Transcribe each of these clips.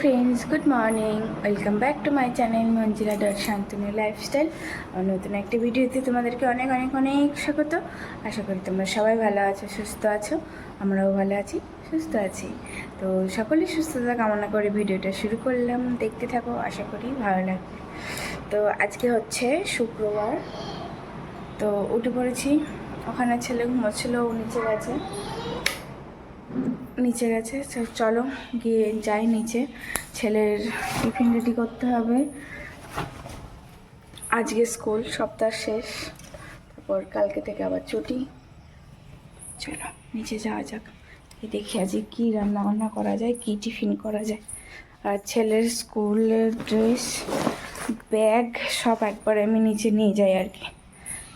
Friends good morning welcome back to my channel Manjila dot Shantanu lifestyle নতুন একটা ভিডিওতে তোমাদেরকে অনেক অনেক অনেক স্বাগত। আশা করি তোমরা সবাই ভালো আছো, সুস্থ আছো। আমরাও ভালো আছি, সুস্থ আছি। তো সকলেই সুস্থতা কামনা করে ভিডিওটা শুরু করলাম। দেখতে থাকো, আশা করি ভালো লাগবে। তো আজকে হচ্ছে শুক্রবার। তো উঠে পড়েছি। ওখানে ছেলে ঘুমোচ্ছিল, ও নিচে গেছে। নিচে গেছে। চলো গিয়ে যাই নিচে। ছেলের টিফিন রেডি করতে হবে। আজকে স্কুল, সপ্তাহ শেষ। তারপর কালকে থেকে আবার ছুটি। চলো নিচে যাওয়া যাক। দেখি আজকে কী রান্না বান্না করা যায়, কী টিফিন করা যায়। আর ছেলের স্কুলের ড্রেস, ব্যাগ সব একবার আমি নিচে নিয়ে যাই আর কি।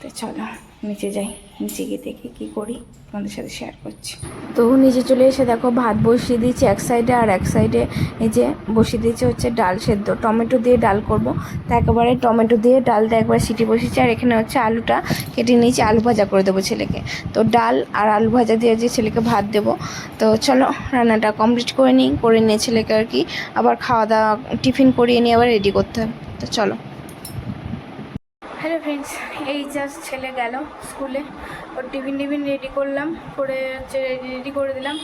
তো চলো, নিচে যাই। নিচে গিয়ে দেখি কী করি, তোমাদের সাথে শেয়ার করছি। তো নিচে চলে এসে দেখো, ভাত বসিয়ে দিয়েছি এক সাইডে আর এক সাইডে এই যে বসিয়ে দিয়েছি হচ্ছে ডাল সেদ্ধ। টমেটো দিয়ে ডাল করব। তা একেবারে টমেটো দিয়ে ডালটা একবার সিটি বসিয়েছি, আর এখানে হচ্ছে আলুটা কেটে নিয়েছি, আলু ভাজা করে দেবো ছেলেকে। তো ডাল আর আলু ভাজা দিয়ে যে ছেলেকে ভাত দেবো। তো চলো, রান্নাটা কমপ্লিট করে নিই, করে নিয়ে ছেলেকে আর কি আবার খাওয়া দাওয়া, টিফিন করিয়ে নিয়ে আবার রেডি করতে হবে। তো চলো। হ্যালো ফ্রেন্ডস, এই জাস্ট ছেলে গেল স্কুলে। ওর টিফিন টিফিন রেডি করলাম, করে হচ্ছে রেডি করে দিলাম।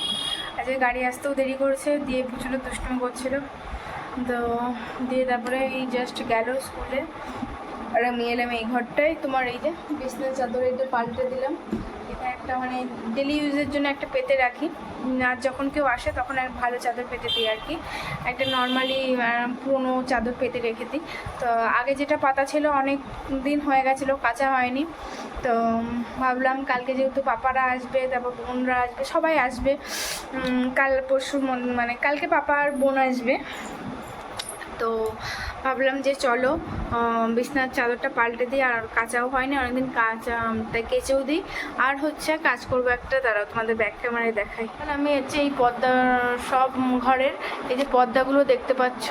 আজকে গাড়ি আসতেও দেরি করেছে, দিয়ে প্রচুর দুষ্টুমি করছিল। তো দিয়ে তারপরে এই জাস্ট গেল স্কুলে। আর আমি এলাম এই ঘরটায়। তোমার এই যে বিছনার চাদর এটা পাল্টে দিলাম। একটা মানে ডেলি ইউজের জন্য একটা পেতে রাখি। আর যখন কেউ আসে তখন আর ভালো চাদর পেতে দিই আর কি। একটা নর্মালি পুরনো চাদর পেতে রেখে দিই। তো আগে যেটা পাতা ছিল অনেক দিন হয়ে গেছিল, কাঁচা হয়নি। তো ভাবলাম কালকে যেহেতু পাপারা আসবে, তারপর বোনরা আসবে, সবাই আসবে। কাল পরশু মন- মানে কালকে পাপা আর বোন আসবে। তো ভাবলাম যে চলো বিছনার চাদরটা পাল্টে দিই আর কাঁচাও হয়নি, অনেকদিন কাঁচা কেচেও দিই। আর হচ্ছে কাজ করব একটা, দাঁড়াও তোমাদের ব্যাক ক্যামেরায় দেখাই। তাহলে আমি হচ্ছে এই পর্দা সব ঘরের এই যে পর্দাগুলো দেখতে পাচ্ছ,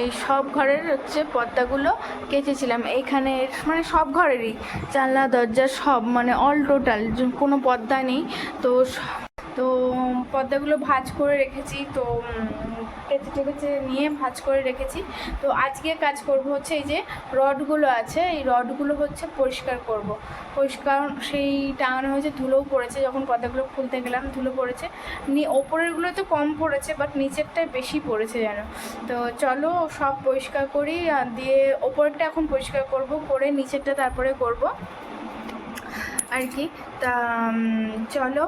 এই সব ঘরের হচ্ছে পর্দাগুলো কেচেছিলাম। এইখানে মানে সব ঘরেরই, জানলা, দরজা সব মানে অল টোটাল কোনো পর্দা নেই। তো তো পর্দাগুলো ভাজ করে রেখেছি, তো কেচে টেকেচে নিয়ে ভাজ করে রেখেছি। তো আজকে কাজ করব হচ্ছে এই যে রডগুলো আছে, এই রডগুলো হচ্ছে পরিষ্কার করব। পরিষ্কার, সেই টাঙানো হয়েছে, ধুলোও পড়েছে, যখন পর্দাগুলো খুলতে গেলাম, ধুলো পড়েছে। ওপরেরগুলো তো কম পড়েছে বাট নিচেরটায় বেশি পড়েছে যেন। তো চলো, সব পরিষ্কার করি দিয়ে ওপরটা এখন পরিষ্কার করব, করে নিচেরটা তারপরে করব। আর কি। তা চলো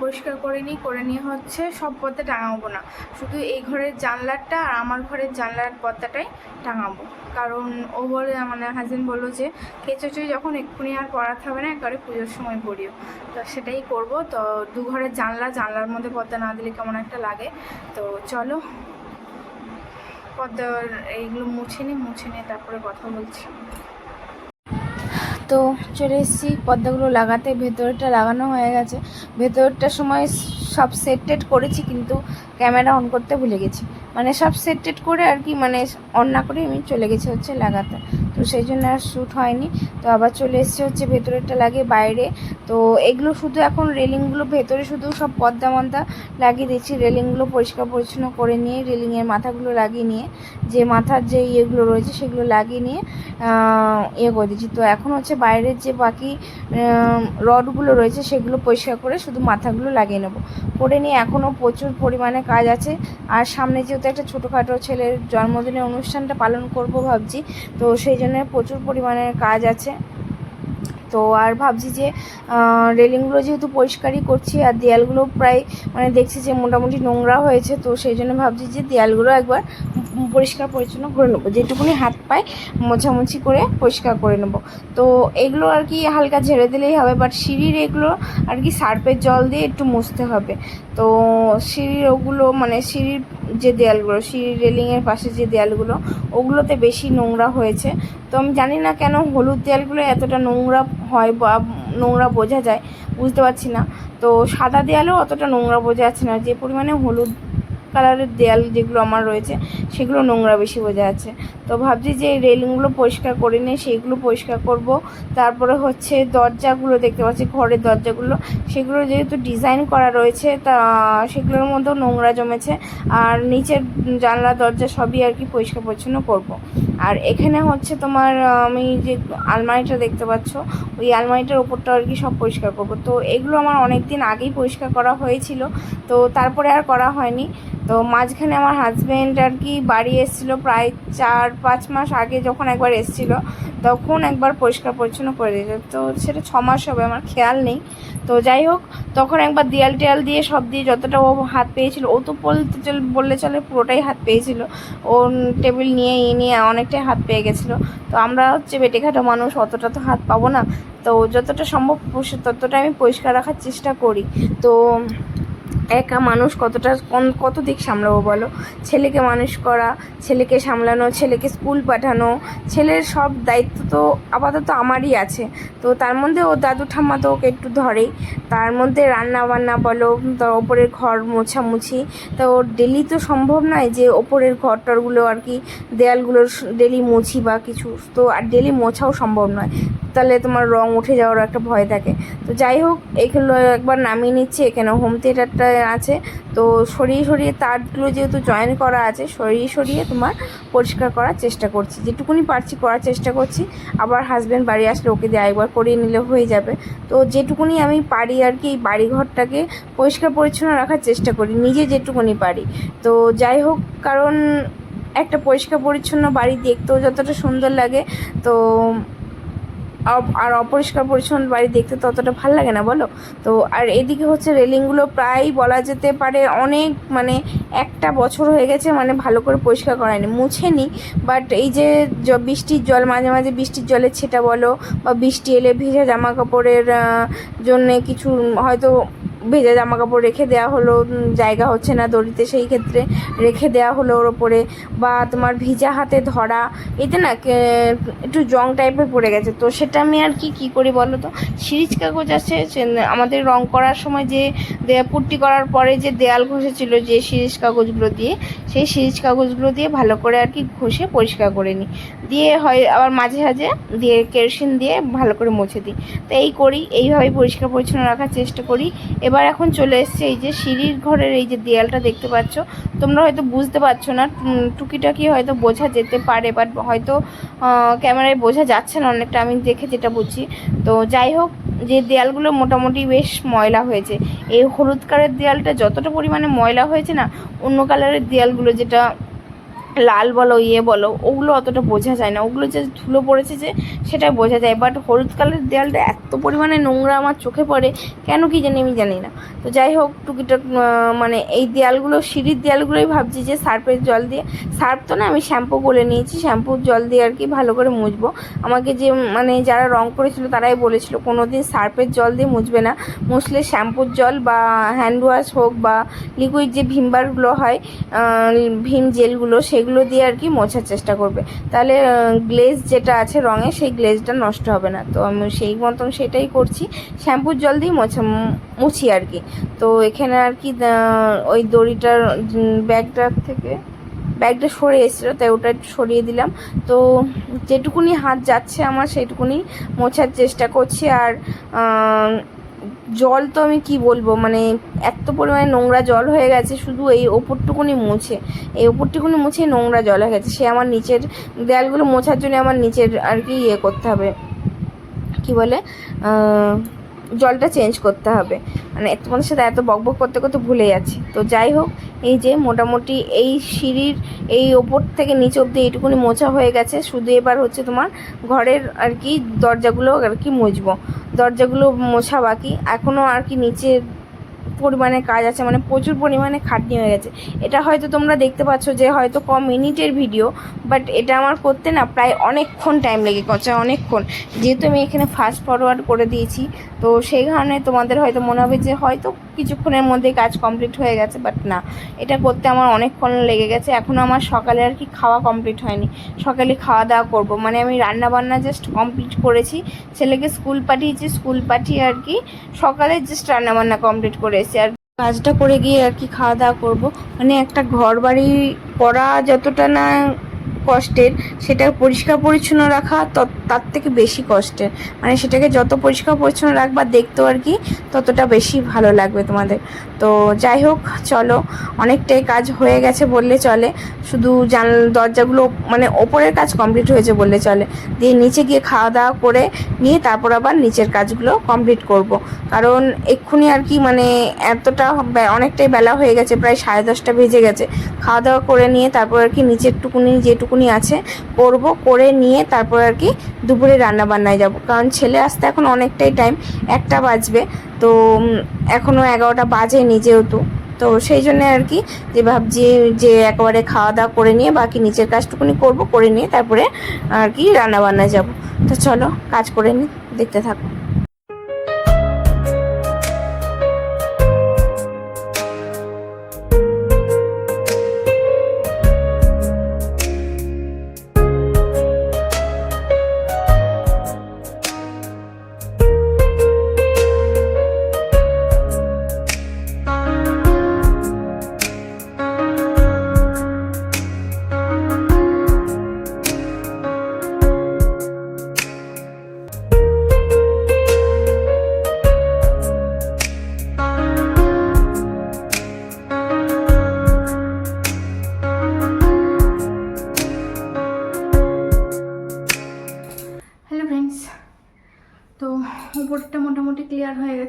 পরিষ্কার করে নিই, করে নিয়ে হচ্ছে সব পর্দা টাঙাবো না। শুধু এই ঘরের জানলাটা আর আমার ঘরের জানলার পর্দাটাই টাঙাবো। কারণ ও বলে মানে হাজবেন্ড বলল যে কেঁচোচুই যখন এক্ষুনি আর পড়াতে হবে না, একবারে পুজোর সময় পড়িও। তো সেটাই করব। তো দু ঘরের জানলা, জানলার মধ্যে পর্দা না দিলে কেমন একটা লাগে। তো চলো, পর্দার এইগুলো মুছে নিই মুছে নিয়ে তারপরে কথা বলছি। তো চলে এসেছি পর্দাগুলো লাগাতে ভেতরটা লাগানো হয়ে গেছে। ভেতরটার সময় সব সেট টেট করেছি কিন্তু ক্যামেরা অন করতে ভুলে গেছি। মানে সব সেট টেট করে আর কি মানে অন না করে আমি চলে গেছি হচ্ছে লাগাতে। তো সেই জন্য আর শ্যুট হয়নি। তো আবার চলে এসেছে হচ্ছে ভেতরেরটা লাগে বাইরে। তো এগুলো শুধু এখন রেলিংগুলো ভেতরে শুধু সব পর্দা মদ্দা লাগিয়ে দিচ্ছি। রেলিংগুলো পরিষ্কার পরিচ্ছন্ন করে নিয়ে, রেলিংয়ের মাথাগুলো লাগিয়ে নিয়ে, যে মাথার যে ইয়েগুলো রয়েছে সেগুলো লাগিয়ে নিয়ে ইয়ে করে দিচ্ছি। তো এখন হচ্ছে বাইরের যে বাকি রডগুলো রয়েছে সেগুলো পরিষ্কার করে শুধু মাথাগুলো লাগিয়ে নেব। করে নিয়ে এখনও প্রচুর পরিমাণে কাজ আছে। আর সামনে যেহেতু একটা ছোটোখাটো ছেলের জন্মদিনের অনুষ্ঠানটা পালন করব ভাবছি, তো সেই জন্য প্রচুর পরিমাণে কাজ আছে। তো আর ভাবছি যে রেলিংগুলো যেহেতু পরিষ্কারই করছি আর দেয়ালগুলো প্রায় মানে দেখছি যে মোটামুটি নোংরা হয়েছে, তো সেই জন্য ভাবছি যে দেয়ালগুলো একবার পরিষ্কার পরিচ্ছন্ন করে নেব। যেটুকুনি হাত পায় মোছামুছি করে পরিষ্কার করে নেব। তো এগুলো আর কি হালকা ঝেড়ে দিলেই হবে বাট সিঁড়ির এগুলো আর কি সার্ফের জল দিয়ে একটু মুছতে হবে। তো সিঁড়ির ওগুলো মানে সিঁড়ির যে দেয়ালগুলো, সিঁড়ি রেলিংয়ের পাশে যে দেয়ালগুলো, ওগুলোতে বেশি নোংরা হয়েছে। তো আমি জানি না কেন হলুদ দেয়ালগুলো এতটা নোংরা হয় বা নোংরা বোঝা যায়, বুঝতে পারছি না। তো সাদা দেয়ালেও অতটা নোংরা বোঝা যাচ্ছে না, যে পরিমাণে হলুদ কালারের দেয়াল যেগুলো আমার রয়েছে, সেগুলো নোংরা বেশি বোঝা যাচ্ছে। তো ভাবছি যে এই রেলিংগুলো পরিষ্কার করে নিয়ে সেইগুলো পরিষ্কার করব। তারপরে হচ্ছে দরজাগুলো দেখতে পাচ্ছি, ঘরের দরজাগুলো। সেগুলো যেহেতু ডিজাইন করা রয়েছে, তা সেগুলোর মধ্যেও নোংরা জমেছে। আর নিচের জানলা, দরজা সবই আর কি পরিষ্কার পরিচ্ছন্ন করব। আর এখানে হচ্ছে তোমার, আমি যে আলমারিটা দেখতে পাচ্ছ, ওই আলমারিটার ওপরটা আর কি সব পরিষ্কার করব। তো এগুলো আমার অনেক দিন আগেই পরিষ্কার করা হয়েছিল। তো তারপরে আর করা হয়নি। তো মাঝখানে আমার হাজব্যান্ড আর কি বাড়ি এসেছিল প্রায় চার, পাঁচ মাস আগে যখন একবার এসেছিল, তখন একবার পরিষ্কার পরিচ্ছন্ন করে দিয়েছে। তো সেটা ছ মাস হবে, আমার খেয়াল নেই। তো যাই হোক, তখন একবার দেয়াল টেয়াল দিয়ে সব দিয়ে যতটা ও হাত পেয়েছিল, ও তো বলতে চল, বললে চলে পুরোটাই হাত পেয়েছিল। ও টেবিল নিয়ে ই নিয়ে অনেকটাই হাত পেয়ে গেছিল। তো আমরা হচ্ছে বেটেঘাটা মানুষ, অতটা তো হাত পাবো না। তো যতটা সম্ভব ততটা আমি পরিষ্কার রাখার চেষ্টা করি। তো একা মানুষ কতটা কত দিক সামলাবো বলো? ছেলেকে মানুষ করা, ছেলেকে সামলানো, ছেলেকে স্কুল পাঠানো, ছেলের সব দায়িত্ব তো আপাতত আমারই আছে। তো তার মধ্যে ও দাদু ঠাম্মা তো ওকে একটু ধরেই। তার মধ্যে রান্না বান্না বলো তার ওপরের ঘর মোছামুছি, তা ওর ডেলি তো সম্ভব নয় যে ওপরের ঘর টরগুলো আর কি দেয়ালগুলো ডেলি মুছি বা কিছু, তো আর ডেলি মোছাও সম্ভব নয়। তাহলে তোমার রং উঠে যাওয়ার একটা ভয় থাকে। তো যাই হোক এখানে একবার নামিয়ে নিচ্ছে, এখানে হোম থিয়েটারটা আছে। তো সরিয়ে সরিয়ে তারগুলো যেহেতু জয়েন করা আছে, সরিয়ে সরিয়ে তোমার পরিষ্কার করার চেষ্টা করছি। যেটুকুনি পারছি করার চেষ্টা করছি। আবার হাজব্যান্ড বাড়ি আসলে ওকে দিয়ে একবার করিয়ে নিলে হয়ে যাবে। তো যেটুকুনি আমি পারি আর কি এই বাড়িঘরটাকে পরিষ্কার পরিচ্ছন্ন রাখার চেষ্টা করি, নিজে যেটুকুনি পারি। তো যাই হোক, কারণ একটা পরিষ্কার পরিচ্ছন্ন বাড়ি দেখতেও যতটা সুন্দর লাগে। তো আর অপরিষ্কার পরিচ্ছন্ন বাড়ি দেখতে ততটা ভালো লাগে না, বলো? তো আর এদিকে হচ্ছে রেলিংগুলো প্রায় বলা যেতে পারে অনেক মানে একটা বছর হয়ে গেছে মানে ভালো করে পরিষ্কার করায়নি মুছেনি বাট এই যে বৃষ্টির জল, মাঝে মাঝে বৃষ্টির জলের ছেটা বলো বা বৃষ্টি এলে ভেজা জামা কাপড়ের জন্যে কিছু হয়তো ভেজা জামা কাপড় রেখে দেওয়া হলো জায়গা হচ্ছে না দড়িতে, সেই ক্ষেত্রে রেখে দেওয়া হলো ওর ওপরে। বা তোমার ভিজা হাতে ধরা, এতে না একটু জং টাইপের পড়ে গেছে। তো সেটা আমি আর কি কি করি বলো তো? সিরিজ কাগজ আছে আমাদের রং করার সময় যে পুট্টি করার পরে যে দেয়াল ঘষেছিল যে সিরিজ কাগজগুলো দিয়ে, সেই সিরিজ কাগজগুলো দিয়ে ভালো করে আর কি ঘষে পরিষ্কার করে নিই। দিয়ে হয়, আবার মাঝে মাঝে দিয়ে কেরোসিন দিয়ে ভালো করে মুছে দিই। তো এই করি, এইভাবেই পরিষ্কার পরিচ্ছন্ন রাখার চেষ্টা করি। এবার এখন চলে এসছে এই যে সিঁড়ির ঘরের এই যে দেয়ালটা দেখতে পাচ্ছ। তোমরা হয়তো বুঝতে পারছ না টুকিটাকি হয়তো বোঝা যেতে পারে বাট হয়তো ক্যামেরায় বোঝা যাচ্ছে না অনেকটা, আমি দেখে যেটা বুঝি তো যাই হোক, যে দেয়ালগুলো মোটামুটি বেশ ময়লা হয়েছে, এই হলুদ কালারের দেয়ালটা যতটা পরিমাণে ময়লা হয়েছে না, অন্য কালারের দেয়ালগুলো যেটা লাল বলো ইয়ে বলো, ওগুলো অতটা বোঝা যায় না। ওগুলো যে ধুলো পড়েছে যে সেটা বোঝা যায়। বাট হলুদ কালারের দেয়ালটা এত পরিমাণে নোংরা আমার চোখে পড়ে, কেন কি জানি আমি জানি না। তো যাই হোক, টুকিটাক মানে এই দেয়ালগুলো, সিঁড়ির দেয়ালগুলোই ভাবছি যে সার্ফের জল দিয়ে। সার্ফ তো না, আমি শ্যাম্পু বলে নিয়েছি, শ্যাম্পুর জল দিয়ে আর কি ভালো করে মুছবো। আমাকে যে মানে যারা রং করেছিল তারাই বলেছিল কোনো দিন সার্ফের জল দিয়ে মুছবে না। মুছলে শ্যাম্পুর জল বা হ্যান্ড ওয়াশ হোক বা লিকুইড যে ভিমবারগুলো হয় ভীম জেলগুলো সেগুলো দিয়ে আর কি মোছার চেষ্টা করবে। তাহলে গ্লেজ যেটা আছে রঙে, সেই গ্লেজটা নষ্ট হবে না। তো আমি সেই মতন সেটাই করছি। শ্যাম্পুর জল দিয়ে মোছা মুছি আর কি। তো এখানে আর কি ওই দড়িটার ব্যাগটার থেকে, ব্যাগটা সরে এসেছিল, তাই ওটা সরিয়ে দিলাম। তো যেটুকুনি হাত যাচ্ছে আমার সেটুকুনি মোছার চেষ্টা করছি। আর জল তো আমি কি বলব? মানে এত পরিমাণে নোংরা জল হয়ে গেছে, শুধু এই ওপরটুকুনি মুছে। এই ওপরটুকুনি মুছে নোংরা জল হয়ে গেছে। সে আমার নিচের দেয়ালগুলো মোছার জন্য আমার নিচের আর কি ইয়ে করতে হবে। কি বলে? জলটা চেঞ্জ করতে হবে। মানে তোমাদের সাথে এত বকবক করতে করতে ভুলে যাচ্ছি। তো যাই হোক, এই যে মোটামুটি এই সিঁড়ির এই ওপর থেকে নিচ অব্দি এইটুকুনি মোছা হয়ে গেছে। শুধু এবার হচ্ছে তোমার ঘরের আর কি দরজাগুলো আর কি মুছবো। দরজাগুলো মোছা বাকি। এখনও আর কি নিচের পরিমাণে কাজ আছে মানে প্রচুর পরিমাণে খাটনি হয়ে গেছে। এটা হয়তো তোমরা দেখতে পাচ্ছ যে হয়তো ক মিনিটের ভিডিও বাট এটা আমার করতে না প্রায় অনেকক্ষণ টাইম লেগে গেছে অনেকক্ষণ। যেহেতু আমি এখানে ফাস্ট ফরওয়ার্ড করে দিয়েছি, তো সেই কারণে তোমাদের হয়তো মনে হবে যে হয়তো কিছুক্ষণের মধ্যে কাজ কমপ্লিট হয়ে গেছে বাট না। এটা করতে আমার অনেকক্ষণ লেগে গেছে এখনও আমার সকালে আর কি খাওয়া কমপ্লিট হয়নি। সকালে খাওয়া দাওয়া করব মানে আমি রান্না বান্না জাস্ট কমপ্লিট করেছি। ছেলেকে স্কুল পাঠিয়েছি, স্কুল পাঠিয়ে আর কি সকালে জাস্ট রান্না বান্না কমপ্লিট করে এসেছি আর কাজটা করে গিয়ে আর কি খাওয়া দাওয়া করব। মানে একটা ঘর বাড়ি করা যতটা না কষ্টের, সেটা পরিষ্কার পরিচ্ছন্ন রাখা তার থেকে বেশি কষ্টের। মানে সেটাকে যত পরিষ্কার পরিচ্ছন্ন রাখবা দেখতেও আর কি ততটা বেশি ভালো লাগবে তোমাদের। তো যাই হোক, চলো, অনেকটাই কাজ হয়ে গেছে বললে চলে। শুধু জান, দরজাগুলো মানে ওপরের কাজ কমপ্লিট হয়েছে বললে চলে। দিয়ে নিচে গিয়ে খাওয়া দাওয়া করে নিয়ে তারপর আবার নিচের কাজগুলো কমপ্লিট করব। কারণ এক্ষুনি আর কি মানে এতটা অনেকটাই বেলা হয়ে গেছে, প্রায় সাড়ে দশটা বেজে গেছে। খাওয়া দাওয়া করে নিয়ে তারপর আর কি নিচের টুকুনি যেটুকুনি আছে, করব, করে নিয়ে তারপর আর কি দুপুরে রান্না বান্নায় যাব। কারণ ছেলে আসতে এখন অনেকটাই টাইম একটা বাজবে। তো এখনও এগারোটা বাজেনি যেহেতু। তো সেই জন্য আর কি যে ভাবছি যে একেবারে খাওয়া দাওয়া করে নিয়ে বাকি নিচের কাজটুকুনি করব, করে নিয়ে তারপরে আর কি রান্না বান্নায় যাব। তো চলো, কাজ করে নিই দেখতে থাকো।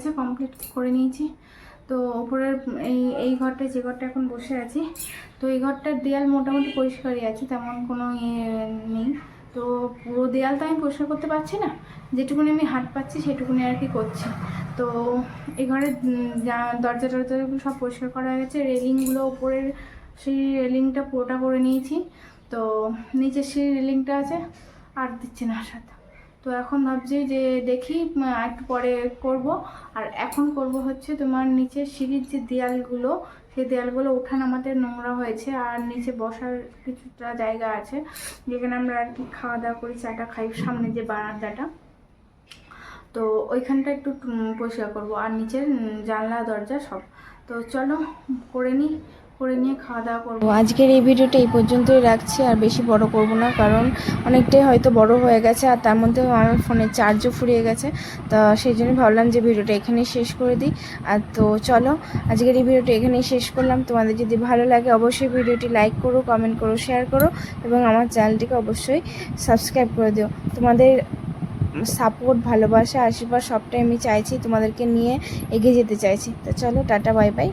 গেছে কমপ্লিট করে নিয়েছি। তো ওপরের এই এই ঘরটা যে ঘরটা এখন বসে আছি, তো এই ঘরটার দেয়াল মোটামুটি পরিষ্কারই আছে, তেমন কোনো ইয়ে নেই। তো পুরো দেয়াল তো আমি পরিষ্কার করতে পারছি না, যেটুকুনি আমি হাত পাচ্ছি সেটুকুনি আর কি করছি। তো এই ঘরের দরজা টরজাগুলো সব পরিষ্কার করা হয়ে গেছে, রেলিংগুলো ওপরের সেই রেলিংটা পুরোটা করে নিয়েছি। তো নিচের সেই রেলিংটা আছে, আর দিচ্ছে না সাথে। তো এখন ভাবছি যে দেখি একটু পরে করব। আর এখন করব হচ্ছে তোমার নিচে সিঁড়ির যে দেয়ালগুলো, সেই দেয়ালগুলো উঠান আমাদের নোংরা হয়েছে আর নিচে বসার কিছুটা জায়গা আছে। যেখানে আমরা আর কি খাওয়া দাওয়া করি, চাটা খাই, সামনে যে বারান্দাটা। তো ওইখানটা একটু পরিষ্কার করব। আর নিচের জানলা, দরজা সব। তো চলো, করে নিই। করে নিয়ে খাওয়া দাওয়া করব। আজকের এই ভিডিওটা এই পর্যন্তই রাখছি আর বেশি বড় করব না কারণ অনেকটাই হয়তো বড় হয়ে গেছে আর তার মধ্যে আমার ফোনের চার্জও ফুরিয়ে গেছে। তো সেই জন্য ভাবলাম যে ভিডিওটা এখানেই শেষ করে দিই। আর তো চলো আজকের এই ভিডিওটা এখানেই শেষ করলাম। তোমাদের যদি ভালো লাগে অবশ্যই ভিডিওটি লাইক করো কমেন্ট করো শেয়ার করো এবং আমার চ্যানেলটিকে অবশ্যই সাবস্ক্রাইব করে দিও। তোমাদের সাপোর্ট ভালোবাসা আশীর্বাদ সবটাই আমি চাইছি তোমাদেরকে নিয়ে এগিয়ে যেতে চাইছি। তো চলো টাটা বাই বাই